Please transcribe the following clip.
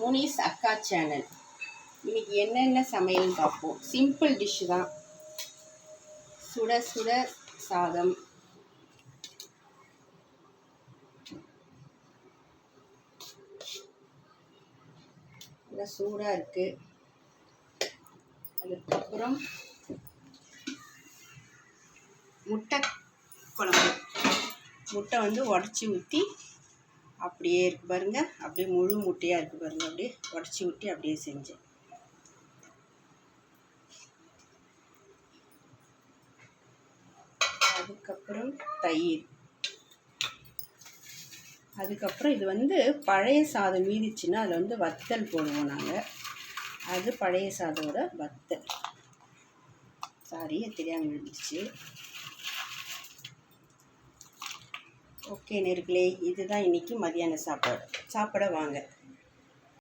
முனிஸ் அக்கா சேனல் இன்னைக்கு என்னென்ன சமையல்னு பார்ப்போம். சிம்பிள் டிஷ் தான். சுட சுட சாதம். நல்லா சூடாக இருக்குது அதுக்கப்புறம் முட்டை குழம்பு. முட்டை வந்து உடச்சி ஊற்றி அப்படியே இருக்கு பாருங்க. அப்படியே முழு முட்டையாக இருக்குது பாருங்க. அப்படியே உடச்சி விட்டு அப்படியே செஞ்சேன். அதுக்கப்புறம் தயிர். அதுக்கப்புறம் இது வந்து பழைய சாதம் மீதிச்சுன்னா அதில் வந்து வத்தல் போடுவோம் நாங்கள் அது பழைய சாதோட வத்தல். சாரி தெரியாமல் இருந்துச்சு ஓகே நேர்களே இதுதான் இன்றைக்கி மதியான சாப்பாடு. சாப்பிட வாங்க.